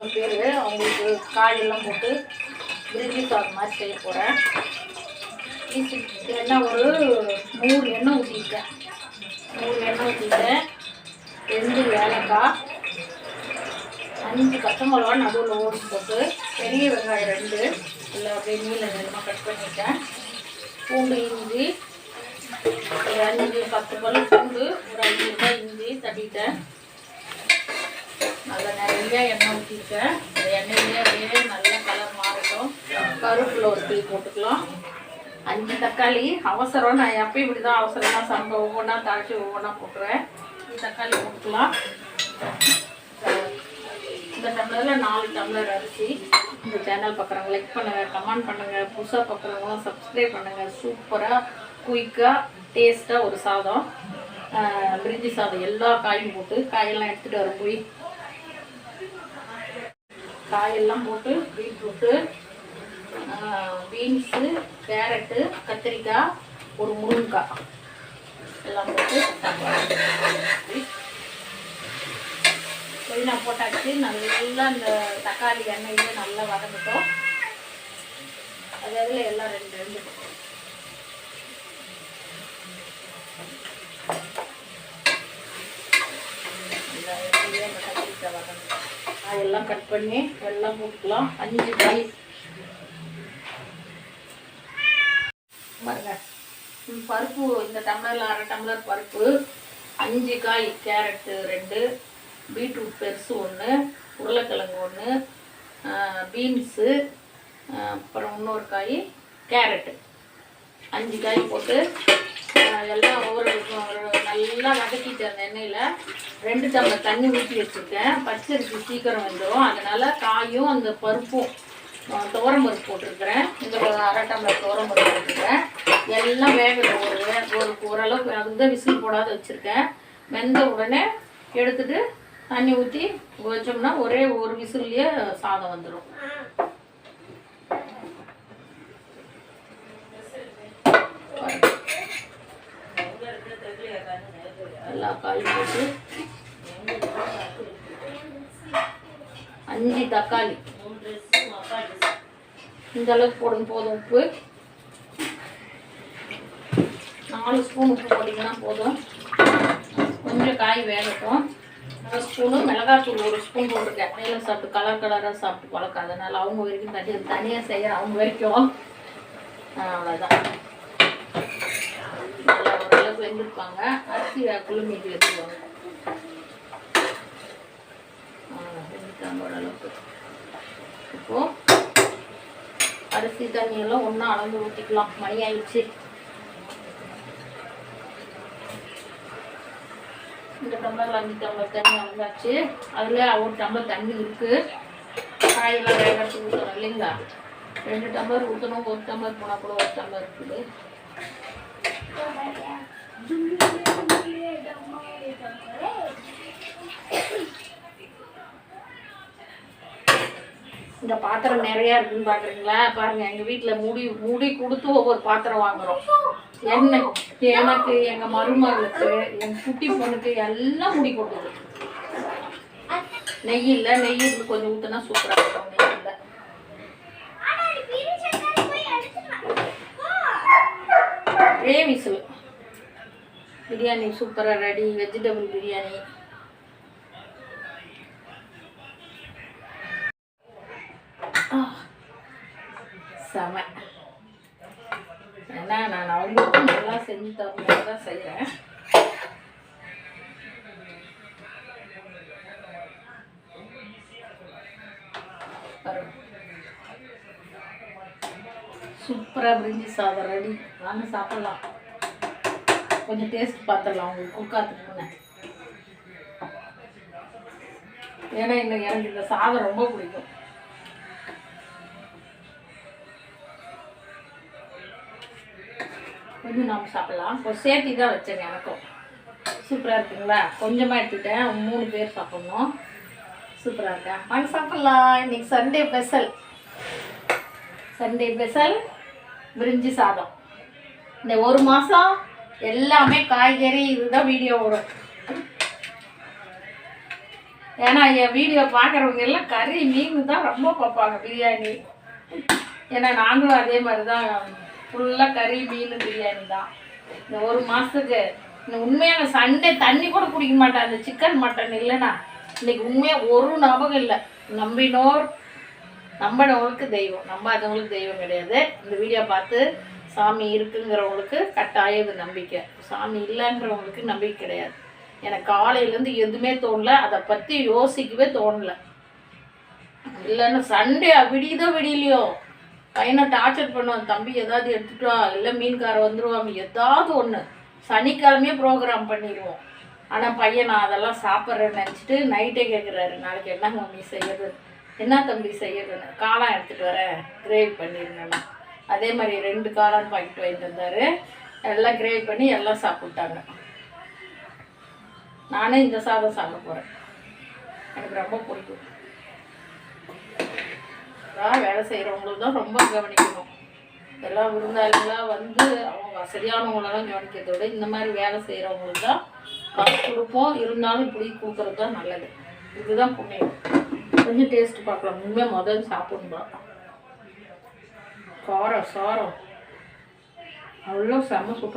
பேர் அவங்களுக்கு காயெல்லாம் போட்டு பிரிஞ்சி சாதம் மாதிரி செய்ய போகிறேன் எண்ணெய் ஒரு நூறு எண்ணெய் ஊற்றிருக்கேன் நூறு எண்ணெய் ஊற்றிட்டேன் ரெண்டு ஏலக்காய் அஞ்சு பச்சை மிளகா நடுவில் ஓடி போட்டு பெரிய வெங்காயம் ரெண்டு இல்லை அப்படியே நீல நிலமாக கட் பண்ணிட்டேன் பூண்டு இஞ்சி ஒரு அஞ்சு பத்து பல் பூண்டு ஒரு அஞ்சு ரூபாய் இஞ்சி தட்டிட்டேன். நிறைய எண்ணெய் ஊற்றிருக்கேன் இந்த எண்ணெயிலே அப்படியே நல்ல கலர் மாறட்டும். கருப்பில் ஒரு டீ போட்டுக்கலாம். அஞ்சு தக்காளி அவசரம் நான் எப்பயும் இப்படி தான் அவசரமாக சம்ப ஒவ்வொன்றா தாழ்ச்சி ஒவ்வொன்றா போட்டுருவேன். தக்காளி போட்டுக்கலாம். இந்த டம்ளரில் நாலு டம்ளர் அரிசி. இந்த சேனல் பார்க்குறவங்க லைக் பண்ணுங்கள் கமெண்ட் பண்ணுங்கள் புதுசாக பார்க்குறவங்களாம் சப்ஸ்கிரைப் பண்ணுங்கள் சூப்பராக குயிக்காக டேஸ்ட்டாக ஒரு சாதம். பிரிஞ்சி சாதம் எல்லா காயும் போட்டு காயெல்லாம் எடுத்துகிட்டு வர போய். காயெல்லாம் போட்டு பீட்ரூட்டு பீன்ஸு கேரட்டு கத்திரிக்காய் ஒரு முருங்கைக்காய். எல்லாம் போட்டு புதினா போட்டாச்சு. நல்லா அந்த தக்காளி எண்ணெயிலே நல்லா வதங்கட்டும் அது அதில் எல்லாம் ரெண்டு ரெண்டு நல்லா எண்ணெயிலே இந்த கத்திரிக்காய் வதங்கட்டும் இதெல்லாம் கட் பண்ணி எல்லாம் போட்டுக்கலாம். அஞ்சு காய். பாருங்க. பருப்பு இந்த டம்ளரில் அரை டம்ளர் பருப்பு அஞ்சு காய் கேரட்டு ரெண்டு பீட்ரூட் பெருசு ஒன்று உருளைக்கிழங்கு ஒன்று பீன்ஸு அப்புறம் இன்னொரு காய் கேரட்டு. அஞ்சு காய் போட்டு எல்லாம் ஒவ்வொரு நல்லா வதக்கிட்டு அந்த எண்ணெயில் ரெண்டு டம்ளர் தண்ணி ஊற்றி வச்சுருக்கேன். பச்சரிசி சீக்கிரம் வந்துடும் அதனால் காயும் அந்த பருப்பும் துவரம் பருப்பு போட்டிருக்கிறேன். இந்த அரை டம்ளர் துவரம் பருப்பு போட்டிருக்கிறேன். எல்லாம் வேகட்டும் ஒரு ஒரு ஓரளவுக்கு அதுதான் விசில் போடாத வச்சுருக்கேன். வெந்த உடனே எடுத்துட்டு தண்ணி ஊற்றி வச்சோம்னா ஒரே ஒரு விசில்லையே சாதம் வந்துடும் எல்லா காயும் போட்டு. அஞ்சு தக்காளி. இந்த அளவுக்கு போடணும் போதும் உப்பு. நாலு ஸ்பூன் உப்பு போட்டிங்கன்னா போதும். கொஞ்சம் காய் வேகட்டும். அரை ஸ்பூனு மிளகாத்தூள் ஒரு ஸ்பூன் போட்டிருக்கேன். மேலே சாப்பிட்டு கலர் கலராக சாப்பிட்டு பழக்கம். அதனால் அவங்க வரைக்கும் தனி தனியாக செய்ய அவங்க வரைக்கும். அவ்வளோதான் நல்லா வெந்திருப்பாங்க அரிசி வேக்குள்ள மீட்டு வச்சுருவாங்க வெந்துட்டாங்க ஓரளவுக்கு இப்போ அரிசி தண்ணியெல்லாம் ஒன்றா அளந்து ஊற்றிக்கலாம் மணி ஆயிடுச்சு. இந்த டம்ளரில் அஞ்சு டம்ளர் தண்ணி அளந்தாச்சு. அதில் ஒரு டம்ளர் தண்ணி இருக்குது காயெல்லாம் வேகத்துக்கு ஊற்றணும் இல்லைங்களா? ரெண்டு டம்ளர் ஊற்றணும் ஒரு டம்ளர் போனால் கூட ஒரு டம்ளர் இருக்குது. இந்த பாத்திரம் நிறையா இருக்குன்னு பார்க்குறீங்களா பாருங்க எங்கள் வீட்டில் முடி முடி கொடுத்து ஒவ்வொரு பாத்திரம் வாங்குறோம். என்ன எனக்கு எங்கள் மருமகளுக்கு என் குட்டி பொண்ணுக்கு எல்லாம் முடி கொடுக்குது. நெய் இல்லை நெய் இருந்து கொஞ்சம் ஊற்றினா சூப்பராக இருக்கும். நெய் இல்லை. ஒரே விசில் பிரியாணி சூப்பராக ரெடி வெஜிடபிள் பிரியாணி. செம. ஏன்னா நான் அவங்களுக்கும் நல்லா செஞ்சு தரணும் தான் செய்கிறேன் சூப்பராக பிரிஞ்சி சாதம் ரெடி வாங்க சாப்பிட்லாம். கொஞ்சம் டேஸ்ட் பார்த்துடலாம் உங்களுக்கு குக்காத்துக்கு முன்னே ஏன்னா இந்த எனக்கு இந்த சாதம் ரொம்ப பிடிக்கும். கொஞ்சம் நாம் சாப்பிட்லாம். இப்போ சேர்த்தி தான் வச்சேங்க எனக்கும். சூப்பராக இருக்குங்களா? கொஞ்சமாக எடுத்துட்டேன் மூணு பேர் சாப்பிட்ணும். சூப்பராக இருக்கா? வாங்க சாப்பிட்லாம். இன்னைக்கு சண்டே ஸ்பெஷல் சண்டே ஸ்பெஷல் பிரிஞ்சி சாதம். இந்த ஒரு மாதம் எல்லாமே காய்கறி இதுதான் வீடியோ வரும் ஏன்னா என் வீடியோ பார்க்குறவங்க எல்லாம் கறி மீன் தான் ரொம்ப பார்ப்பாங்க பிரியாணி. ஏன்னா நாங்களும் அதே மாதிரி தான் ஃபுல்லாக கறி மீன் பிரியாணி தான். இந்த ஒரு மாதத்துக்கு இந்த உண்மையான சண்டே தண்ணி கூட குடிக்க மாட்டேன். அந்த சிக்கன் மட்டன் இல்லைன்னா இன்னைக்கு உண்மையாக ஒரு ஞாபகம் இல்லை. நம்பினோர் நம்பினவங்களுக்கு தெய்வம். நம்பாதவங்களுக்கு தெய்வம் கிடையாது. இந்த வீடியோ பார்த்து சாமி இருக்குங்கிறவங்களுக்கு கட்டாய இது நம்பிக்கை. சாமி இல்லைன்றவங்களுக்கு நம்பிக்கை கிடையாது. எனக்கு காலையிலேருந்து எதுவுமே தோணல அதை பற்றி யோசிக்கவே தோணல. இல்லைன்னா சண்டே விடியுதோ விடியலையோ பையனை டார்ச்சர் பண்ணுவான் தம்பி ஏதாவது எடுத்துட்டு இல்லை மீன்கார வந்துடுவாங்க ஏதாவது ஒன்று சனிக்கிழமையே ப்ரோக்ராம் பண்ணிடுவோம். ஆனால் பையன் நான் அதெல்லாம் சாப்பிட்றேன்னு நினச்சிட்டு நைட்டே கேட்குறாரு நாளைக்கு என்ன மம்மி செய்யறது? என்ன தம்பி செய்யறதுன்னு? காளான் எடுத்துகிட்டு வரேன் கிரேவி பண்ணிருந்தேன் அதே மாதிரி ரெண்டு காளான் பாக்கெட் வாங்கிட்டு வந்தார். எல்லாம் கிரேவி பண்ணி எல்லாம் சாப்பிட்டாங்க. நானே இந்த சாதம் சாப்பிட போகிறேன் எனக்கு ரொம்ப பிடிக்கும். தான் வேலை செய்கிறவங்களுக்கு தான் ரொம்ப கவனிக்கணும். எல்லாம் விருந்தாளிகளாக வந்து அவங்க வசதியானவங்களெல்லாம் கவனிக்கிறத விட இந்த மாதிரி வேலை செய்கிறவங்களுக்கு தான் காசு கொடுப்போம். இருந்தாலும் இப்படி கொடுக்குறது தான் நல்லது. இதுதான் புண்ணியம். கொஞ்சம் டேஸ்ட் பார்க்கலாம். உண்மையாக முதல் சாப்பிடணும் Soro, Soro. Aún lo usamos, su